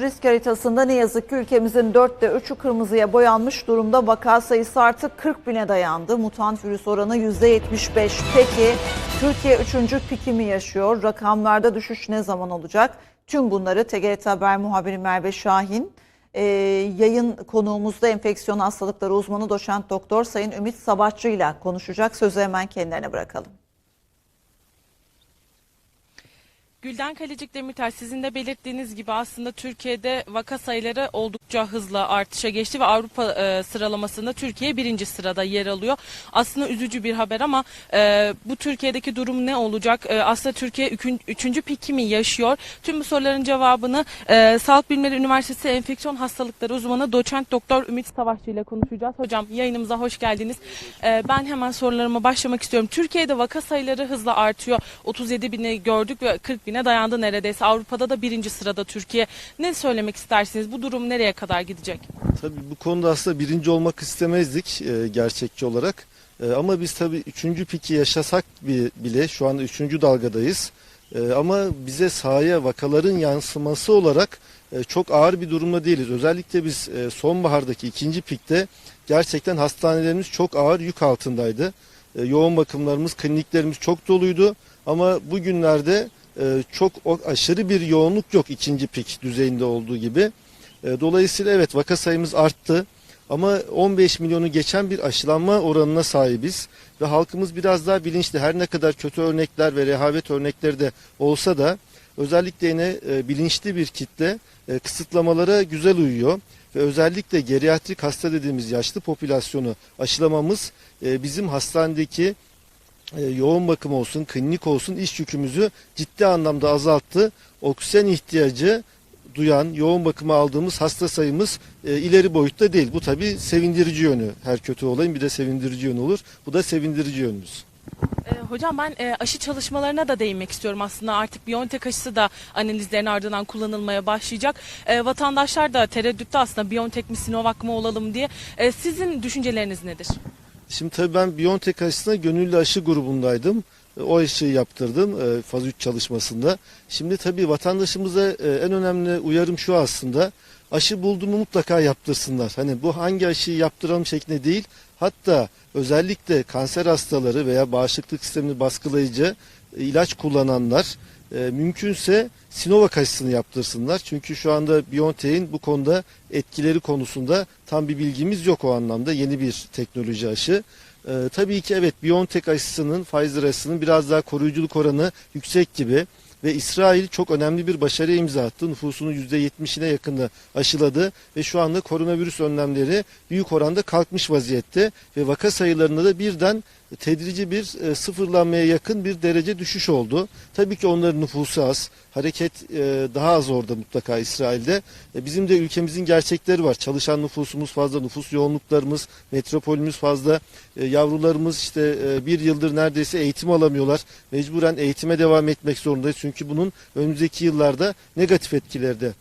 risk haritasında ne yazık ki ülkemizin dörtte üçü kırmızıya boyanmış durumda. Vaka sayısı artık 40 bine dayandı. Mutant virüs oranı %75. Peki Türkiye üçüncü piki mi yaşıyor? Rakamlarda düşüş ne zaman olacak? Tüm bunları TGRT Haber muhabiri Merve Şahin, e, yayın konuğumuzda enfeksiyon hastalıkları uzmanı doçent doktor Sayın Ümit Sabahçı ile konuşacak. Sözü hemen kendilerine bırakalım. Gülden Kalecik Demirtaş sizin de belirttiğiniz gibi aslında Türkiye'de vaka sayıları oldukça hızlı artışa geçti ve Avrupa e, sıralamasında Türkiye birinci sırada yer alıyor. Aslında üzücü bir haber ama e, bu Türkiye'deki durum ne olacak? E, aslında Türkiye ükün, üçüncü piki mi yaşıyor? Tüm bu soruların cevabını e, Sağlık Bilimleri Üniversitesi Enfeksiyon Hastalıkları uzmanı doçent doktor Ümit Savaşçı ile konuşacağız. Hocam yayınımıza hoş geldiniz. E, ben hemen sorularıma başlamak istiyorum. Türkiye'de vaka sayıları hızla artıyor. 37 bini gördük ve 40 bine dayandı neredeyse. Avrupa'da da birinci sırada Türkiye. Ne söylemek istersiniz? Bu durum nereye kadar gidecek? Tabii bu konuda aslında birinci olmak istemezdik e, gerçekçi olarak. E, ama biz tabii üçüncü piki yaşasak bi- bile şu anda üçüncü dalgadayız. E, ama bize sahaya vakaların yansıması olarak e, çok ağır bir durumda değiliz. Özellikle biz e, sonbahardaki ikinci pikte gerçekten hastanelerimiz çok ağır yük altındaydı. E, yoğun bakımlarımız, kliniklerimiz çok doluydu. Ama bugünlerde e, çok aşırı bir yoğunluk yok ikinci pik düzeyinde olduğu gibi. E, Dolayısıyla evet vaka sayımız arttı ama 15 milyonu geçen bir aşılanma oranına sahibiz ve halkımız biraz daha bilinçli. Her ne kadar kötü örnekler ve rehavet örnekleri de olsa da özellikle yine e, bilinçli bir kitle e, kısıtlamalara güzel uyuyor ve özellikle geriatrik hasta dediğimiz yaşlı popülasyonu aşılamamız e, bizim hastanedeki yoğun bakım olsun, klinik olsun iş yükümüzü ciddi anlamda azalttı. Oksijen ihtiyacı duyan, yoğun bakıma aldığımız hasta sayımız e, ileri boyutta değil. Bu tabii sevindirici yönü. Her kötü olayın bir de sevindirici yönü olur. Bu da sevindirici yönümüz. E, hocam ben e, aşı çalışmalarına da değinmek istiyorum aslında. Artık Biontech aşısı da analizlerin ardından kullanılmaya başlayacak. E, vatandaşlar da tereddütte aslında Biontech mi Sinovac mı olalım diye. E, sizin düşünceleriniz nedir? Şimdi tabii ben Biontech aşısına gönüllü aşı grubundaydım. E, O aşıyı yaptırdım e, faz 3 çalışmasında. Şimdi tabii vatandaşımıza e, en önemli uyarım şu aslında. Aşı buldu mu mutlaka yaptırsınlar. Hani bu hangi aşıyı yaptıralım şeklinde değil. Hatta özellikle kanser hastaları veya bağışıklık sistemini baskılayıcı ilaç kullananlar e, mümkünse Sinovac aşısını yaptırsınlar. Çünkü şu anda Biontech'in bu konuda etkileri konusunda tam bir bilgimiz yok o anlamda. Yeni bir teknoloji aşı. Ee, tabii ki evet Biontech aşısının, Pfizer aşısının biraz daha koruyuculuk oranı yüksek gibi ve İsrail çok önemli bir başarıya imza attı. Nüfusunun %70'ine yakını aşıladı ve şu anda koronavirüs önlemleri büyük oranda kalkmış vaziyette ve vaka sayılarında da birden tedrici bir e, sıfırlanmaya yakın bir derece düşüş oldu. Tabii ki onların nüfusu az, hareket e, daha az orada mutlaka İsrail'de. E, bizim de ülkemizin gerçekleri var. Çalışan nüfusumuz fazla, nüfus yoğunluklarımız, metropolümüz fazla. E, yavrularımız işte e, bir yıldır neredeyse eğitim alamıyorlar. Mecburen eğitime devam etmek zorundayız. Çünkü bunun önümüzdeki yıllarda negatif etkileri de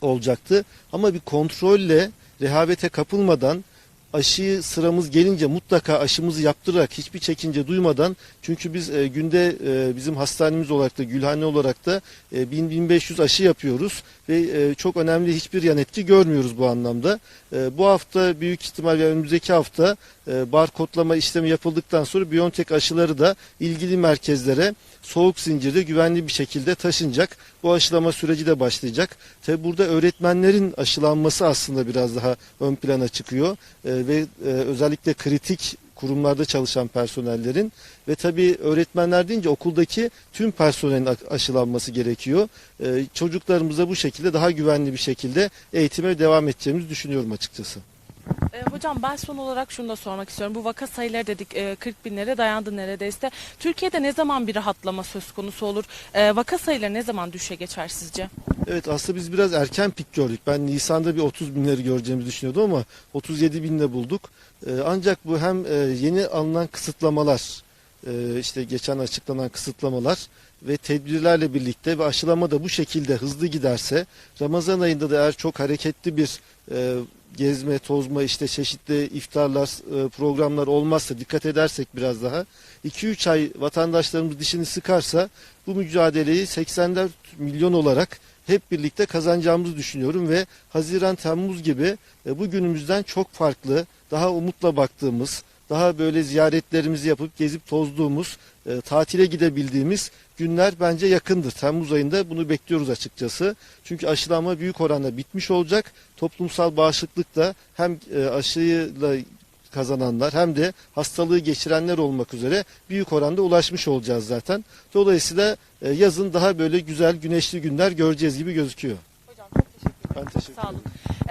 olacaktı. Ama bir kontrolle rehavete kapılmadan aşıyı sıramız gelince mutlaka aşımızı yaptırarak hiçbir çekince duymadan çünkü biz e, günde e, bizim hastanemiz olarak da Gülhane olarak da e, 1000-1500 aşı yapıyoruz ve e, çok önemli hiçbir yan etki görmüyoruz bu anlamda. E, bu hafta büyük ihtimal ya önümüzdeki hafta e, barkodlama işlemi yapıldıktan sonra Biontech aşıları da ilgili merkezlere soğuk zincirde güvenli bir şekilde taşınacak. Bu aşılama süreci de başlayacak. Tabi burada öğretmenlerin aşılanması aslında biraz daha ön plana çıkıyor E, ve e, özellikle kritik kurumlarda çalışan personellerin ve tabii öğretmenler deyince okuldaki tüm personelin aşılanması gerekiyor. E, çocuklarımıza bu şekilde daha güvenli bir şekilde eğitime devam edeceğimizi düşünüyorum açıkçası. E, hocam ben son olarak şunu da sormak istiyorum. Bu vaka sayıları dedik e, 40 binlere dayandı neredeyse. Türkiye'de ne zaman bir rahatlama söz konusu olur? E, vaka sayıları ne zaman düşe geçer sizce? Evet aslında biz biraz erken pik gördük. Ben Nisan'da bir 30 binleri göreceğimizi düşünüyordum ama 37 binle bulduk. Ee, ancak bu hem e, yeni alınan kısıtlamalar, e, işte geçen açıklanan kısıtlamalar ve tedbirlerle birlikte ve aşılama da bu şekilde hızlı giderse Ramazan ayında da eğer çok hareketli bir e, gezme, tozma, işte çeşitli iftarlar, e, programlar olmazsa dikkat edersek biraz daha 2-3 ay vatandaşlarımız dişini sıkarsa bu mücadeleyi 84 milyon olarak hep birlikte kazanacağımızı düşünüyorum ve Haziran Temmuz gibi e, bu günümüzden çok farklı, daha umutla baktığımız, daha böyle ziyaretlerimizi yapıp gezip tozduğumuz, e, tatile gidebildiğimiz günler bence yakındır. Temmuz ayında bunu bekliyoruz açıkçası. Çünkü aşılama büyük oranda bitmiş olacak. Toplumsal bağışıklık da hem e, aşıyla kazananlar hem de hastalığı geçirenler olmak üzere büyük oranda ulaşmış olacağız zaten. Dolayısıyla e, yazın daha böyle güzel güneşli günler göreceğiz gibi gözüküyor. Hocam çok teşekkür ederim. Ben teşekkür Sağ olun.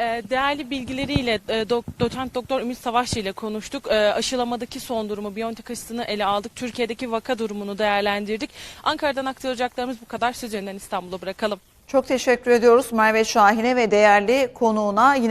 Ee, değerli bilgileriyle e, doçent doktor Ümit Savaşçı ile konuştuk. Ee, aşılamadaki son durumu, Biontech aşısını ele aldık. Türkiye'deki vaka durumunu değerlendirdik. Ankara'dan aktaracaklarımız bu kadar. Söz İstanbul'a bırakalım. Çok teşekkür ediyoruz Merve Şahin'e ve değerli konuğuna. Yine